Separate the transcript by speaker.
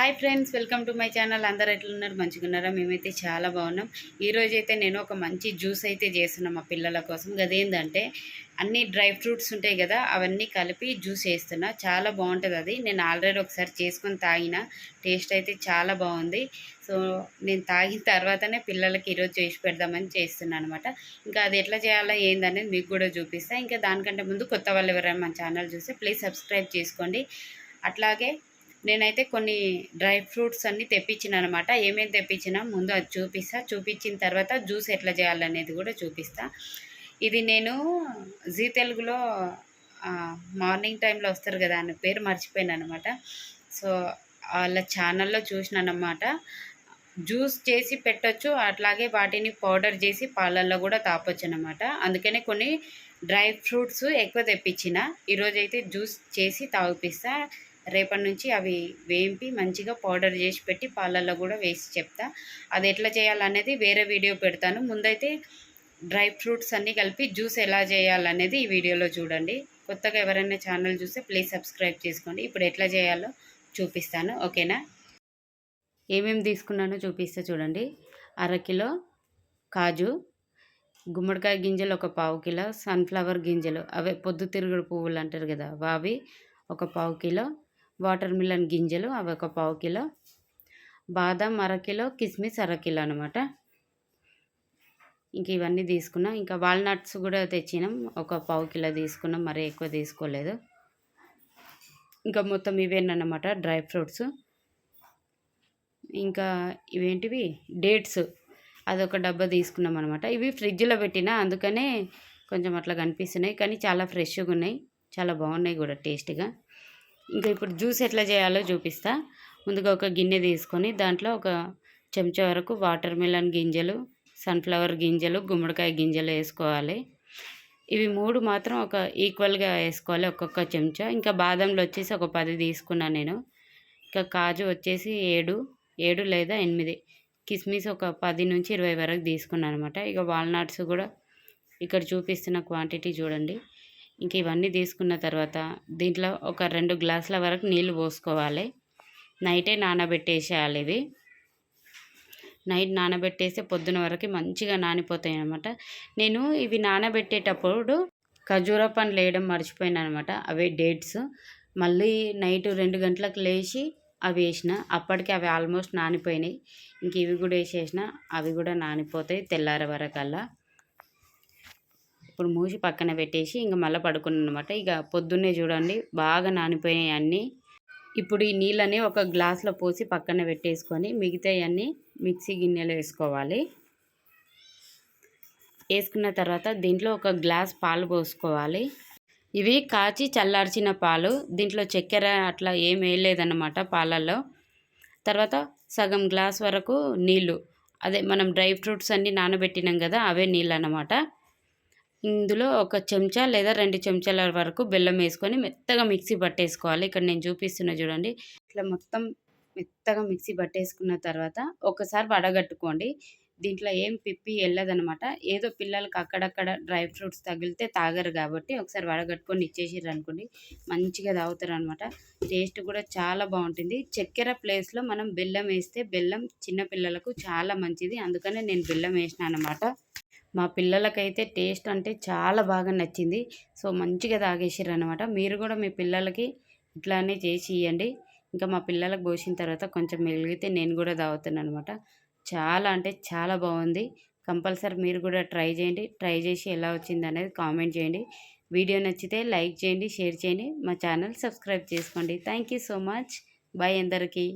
Speaker 1: Hi friends welcome to my channel. అందరు ఎట్లున్నారు? మంచిగా ఉన్నారా మేమైతే చాలా బాగున్నాం. ఈరోజు అయితే నేను ఒక మంచి జ్యూస్ అయితే చేస్తున్నాం మా పిల్లల కోసం. అదేంటంటే అన్ని డ్రై ఫ్రూట్స్ ఉంటాయి కదా అవన్నీ కలిపి జ్యూస్ చేస్తున్నా. చాలా బాగుంటుంది అది. నేను ఆల్రెడీ ఒకసారి చేసుకొని తాగిన. టేస్ట్ అయితే చాలా బాగుంది. సో నేను తాగిన తర్వాతనే పిల్లలకి ఈరోజు చేసి పెడదామని చేస్తున్నాను అనమాట ఇంకా అది ఎట్లా చేయాలో ఏందనేది మీకు కూడా చూపిస్తాను ఇంకా దానికంటే ముందు కొత్త వాళ్ళు ఎవరైనా మన ఛానల్ చూస్తే ప్లీజ్ సబ్స్క్రైబ్ చేసుకోండి. అట్లాగే నేనైతే కొన్ని డ్రై ఫ్రూట్స్ అన్నీ తెప్పించిన అనమాట. ఏమేమి తెప్పించినా ముందు అది చూపిస్తా. చూపించిన తర్వాత జ్యూస్ ఎట్లా చేయాలనేది కూడా చూపిస్తా. ఇది నేను జీ తెలుగులో మార్నింగ్ టైంలో వస్తారు కదా అన్న పేరు మర్చిపోయాను అనమాట. సో వాళ్ళ ఛానల్లో చూసినానమాట జ్యూస్ చేసి పెట్టొచ్చు అట్లాగే వాటిని పౌడర్ చేసి పాలల్లో కూడా తాపొచ్చు అనమాట. అందుకనే కొన్ని డ్రై ఫ్రూట్స్ ఎక్కువ తెప్పించిన. ఈరోజైతే జ్యూస్ చేసి తాగిపిస్తా. రేపటి నుంచి అవి వేంపి మంచిగా పౌడర్ చేసి పెట్టి పాలల్లో కూడా వేసి చెప్తా. అది ఎట్లా చేయాలనేది వేరే వీడియో పెడతాను. ముందైతే డ్రై ఫ్రూట్స్ అన్నీ కలిపి జ్యూస్ ఎలా చేయాలనేది ఈ వీడియోలో చూడండి. కొత్తగా ఎవరైనా ఛానల్ చూస్తే ప్లీజ్ సబ్స్క్రైబ్ చేసుకోండి. ఇప్పుడు ఎట్లా చేయాలో చూపిస్తాను. ఓకేనా? ఏమేమి తీసుకున్నానో చూపిస్తే చూడండి. అరకిలో కాజు గుమ్మడికాయ గింజలు ఒక పావు కిలో సన్ఫ్లవర్ గింజలు. అవే పొద్దుతిరుగుడు పువ్వులు అంటారు కదా వావి ఒక పావు కిలో. వాటర్ మిలన్ గింజలు అవి ఒక పావు కిలో. బాదం అరకిలో కిస్మిస్ అరకిలో అనమాట ఇంక ఇవన్నీ తీసుకున్నాం. ఇంకా వాల్నట్స్ కూడా తెచ్చినాం. ఒక పావు కిలో తీసుకున్నాం. మరీ ఎక్కువ తీసుకోలేదు. ఇంకా మొత్తం ఇవేనమాట డ్రై ఫ్రూట్స్. ఇంకా ఇవేంటివి? డేట్స్. అదొక డబ్బా తీసుకున్నాం అనమాట ఇవి ఫ్రిడ్జ్లో పెట్టిన అందుకనే కొంచెం అట్లా కనిపిస్తున్నాయి. కానీ చాలా ఫ్రెష్గా ఉన్నాయి. చాలా బాగున్నాయి కూడా టేస్ట్గా. ఇంకా ఇప్పుడు జ్యూస్ ఎట్లా చేయాలో చూపిస్తా. ముందుగా ఒక గిన్నె తీసుకొని దాంట్లో ఒక చెంచా వరకు వాటర్ మిలన్ గింజలు సన్ఫ్లవర్ గింజలు గుమ్మడికాయ గింజలు వేసుకోవాలి. ఇవి మూడు మాత్రం ఒక ఈక్వల్గా వేసుకోవాలి ఒక్కొక్క చెంచా. ఇంకా బాదంలో వచ్చేసి ఒక పది తీసుకున్నాను నేను. ఇంకా కాజు వచ్చేసి ఏడు ఏడు లేదా ఎనిమిది. కిస్మిస్ ఒక పది నుంచి ఇరవై వరకు తీసుకున్నాను అనమాట ఇక వాల్నట్స్ కూడా ఇక్కడ చూపిస్తున్న క్వాంటిటీ చూడండి. ఇంక ఇవన్నీ తీసుకున్న తర్వాత దీంట్లో ఒక రెండు గ్లాసుల వరకు నీళ్ళు పోసుకోవాలి. నైటే నానబెట్టేసేయాలి ఇవి నైట్ నానబెట్టేస్తే పొద్దున వరకు మంచిగా నానిపోతాయి అనమాట నేను ఇవి నానబెట్టేటప్పుడు ఖజూర పండ్లు వేయడం మర్చిపోయాను అనమాట అవే డేట్స్. మళ్ళీ నైట్ రెండు గంటలకు లేచి అవి వేసిన. అప్పటికి అవి ఆల్మోస్ట్ నానిపోయినాయి. ఇంక ఇవి కూడా వేసేసిన. అవి కూడా నానిపోతాయి తెల్లారి వరకల్లా ఇప్పుడు మూసి పక్కన పెట్టేసి ఇంకా మళ్ళీ పడుకున్నాను అనమాట ఇక పొద్దున్నే చూడండి బాగా నానిపోయినాయి అన్నీ. ఇప్పుడు ఈ నీళ్ళని ఒక గ్లాస్లో పోసి పక్కన పెట్టేసుకొని మిగతాయన్నీ మిక్సీ గిన్నెలో వేసుకోవాలి. వేసుకున్న తర్వాత దీంట్లో ఒక గ్లాస్ పాలు పోసుకోవాలి. ఇవి కాచి చల్లార్చిన పాలు దీంట్లో చక్కెర అట్లా ఏం వేయలేదన్నమాట పాలల్లో. తర్వాత సగం గ్లాస్ వరకు నీళ్ళు అదే మనం డ్రై ఫ్రూట్స్ అన్నీ నానబెట్టినాం కదా అవే నీళ్ళు అన్నమాట ఇందులో ఒక చెంచా లేదా రెండు చెంచాల వరకు బెల్లం వేసుకొని మెత్తగా మిక్సీ పట్టేసుకోవాలి. ఇక్కడ నేను చూపిస్తున్నా చూడండి. ఇట్లా మొత్తం మెత్తగా మిక్సీ పట్టేసుకున్న తర్వాత ఒకసారి వడగట్టుకోండి. దీంట్లో ఏం పిప్పి వెళ్ళదనమాట ఏదో పిల్లలకి అక్కడక్కడ డ్రై ఫ్రూట్స్ తగిలితే తాగరు కాబట్టి ఒకసారి వడగట్టుకొని ఇచ్చేసిర్రు అనుకోండి మంచిగా తాగుతారు అనమాట టేస్ట్ కూడా చాలా బాగుంటుంది. చక్కెర ప్లేస్లో మనం బెల్లం వేస్తే బెల్లం చిన్నపిల్లలకు చాలా మంచిది. అందుకనే నేను బెల్లం వేసిన అనమాట మా పిల్లలకైతే టేస్ట్ అంటే చాలా బాగా నచ్చింది. సో మంచిగా తాగేసిర్రు అనమాట మీరు కూడా మీ పిల్లలకి ఇట్లానే చేసి ఇవ్వండి ఇంకా మా పిల్లలకు పోసిన తర్వాత కొంచెం మిగిలితే నేను కూడా తాగుతాను అనమాట చాలా అంటే చాలా బాగుంది. కంపల్సరీ మీరు కూడా ట్రై చేయండి. ట్రై చేసి ఎలా వచ్చింది అనేది కామెంట్ చేయండి. వీడియో నచ్చితే లైక్ చేయండి షేర్ చేయండి. మా ఛానల్ సబ్స్క్రైబ్ చేసుకోండి. Thank you so much. Bye అందరికీ.